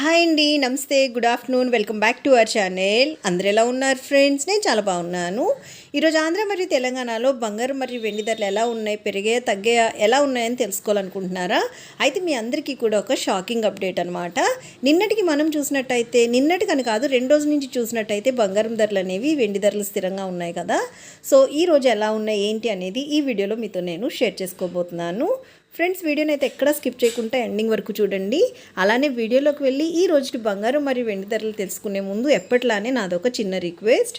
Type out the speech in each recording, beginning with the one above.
Hi అండి నమస్తే good afternoon welcome back to our channel. అందరు ఎలా ఉన్నారు ఫ్రెండ్స్? నేను చాలా బాగున్నాను. ఈరోజు ఆంధ్ర మరియు తెలంగాణలో బంగారం మరియు వెండి ధరలు ఎలా ఉన్నాయి పెరిగే తగ్గే ఎలా ఉన్నాయని తెలుసుకోవాలనుకుంటున్నారా? అయితే మీ అందరికీ కూడా ఒక షాకింగ్ అప్డేట్ అనమాట నిన్నటికి మనం చూసినట్టయితే నిన్నటికని కాదు రెండు రోజుల నుంచి చూసినట్టయితే బంగారం ధరలు అనేవి వెండి ధరలు స్థిరంగా ఉన్నాయి కదా. సో ఈ రోజు ఎలా ఉన్నాయి ఏంటి అనేది ఈ వీడియోలో మీతో నేను షేర్ చేసుకోబోతున్నాను. ఫ్రెండ్స్ వీడియోని అయితే ఎక్కడ స్కిప్ చేయకుండా ఎండింగ్ వరకు చూడండి. అలానే వీడియోలోకి వెళ్ళి ఈ రోజుకి బంగారం మరియు వెండి ధరలు తెలుసుకునే ముందు ఎప్పట్లానే నాదొక చిన్న రిక్వెస్ట్.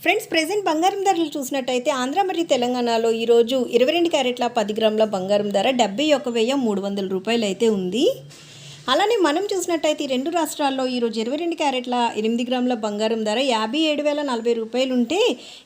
ఫ్రెండ్స్ ప్రెసెంట్ బంగారం ధరలు చూసినట్టయితే ఆంధ్ర మరియు తెలంగాణలో ఈరోజు ఇరవై రెండు క్యారెట్ల పది గ్రాముల బంగారం ధర డెబ్బై ఒక వెయ్యి మూడు వందల రూపాయలు అయితే ఉంది. అలానే మనం చూసినట్టయితే ఈ రెండు రాష్ట్రాల్లో ఈరోజు ఇరవై రెండు క్యారెట్ల ఎనిమిది గ్రాముల బంగారం ధర యాభై ఏడు వేల నలభై రూపాయలు ఉంటే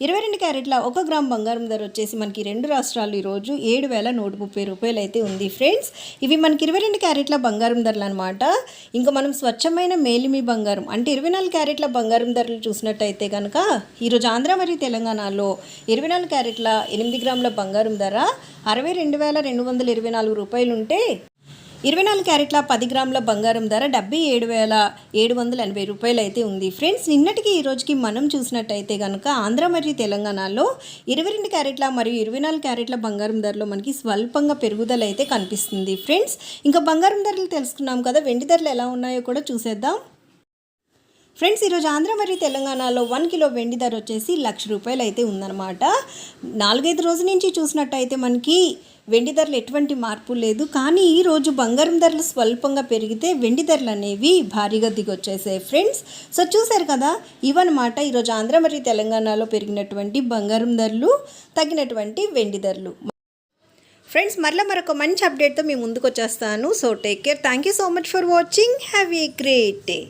ఇరవై రెండు క్యారెట్ల ఒక గ్రామ్ బంగారం ధర వచ్చేసి మనకి రెండు రాష్ట్రాలు ఈరోజు ఏడు వేల నూట ముప్పై రూపాయలు అయితే ఉంది. ఫ్రెండ్స్ ఇవి మనకి ఇరవై రెండు క్యారెట్ల బంగారం ధరలు అనమాట ఇంకా మనం స్వచ్ఛమైన మేలిమి బంగారం అంటే ఇరవై నాలుగు క్యారెట్ల బంగారం ధరలు చూసినట్టయితే కనుక ఈరోజు ఆంధ్ర మరియు తెలంగాణలో ఇరవై నాలుగు క్యారెట్ల ఎనిమిది గ్రాముల బంగారం ధర అరవై రెండు వేల రెండు వందల ఇరవై నాలుగు రూపాయలు ఉంటే ఇరవై నాలుగు క్యారెట్ల పది గ్రాముల బంగారం ధర డెబ్బై ఏడు వేల ఏడు వందల ఎనభై రూపాయలు అయితే ఉంది. ఫ్రెండ్స్ నిన్నటికి ఈ రోజుకి మనం చూసినట్టయితే కనుక ఆంధ్ర మరియు తెలంగాణలో ఇరవై రెండు క్యారెట్ల మరియు ఇరవై నాలుగు క్యారెట్ల బంగారం ధరలో మనకి స్వల్పంగా పెరుగుదల అయితే కనిపిస్తుంది. ఫ్రెండ్స్ ఇంకా బంగారం ధరలు తెలుసుకున్నాం కదా వెండి ధరలు ఎలా ఉన్నాయో కూడా చూసేద్దాం. ఫ్రెండ్స్ ఈరోజు ఆంధ్ర మరియు తెలంగాణలో వన్ కిలో వెండి ధర వచ్చేసి లక్ష రూపాయలు అయితే ఉందన్నమాట. నాలుగైదు రోజుల నుంచి చూసినట్టయితే మనకి వెండి ధరలు ఎటువంటి మార్పు లేదు. కానీ ఈరోజు బంగారం ధరలు స్వల్పంగా పెరిగితే వెండి ధరలు అనేవి భారీగా దిగొచ్చేసాయి ఫ్రెండ్స్. సో చూశారు కదా ఇవన్నమాట ఈరోజు ఆంధ్ర మరియు తెలంగాణలో పెరిగినటువంటి బంగారం ధరలు తగ్గినటువంటి వెండి ధరలు. ఫ్రెండ్స్ మరలా మరొక మంచి అప్డేట్తో మీ ముందుకు వచ్చేస్తాను so take care. Thank you so much for watching. Have a great day.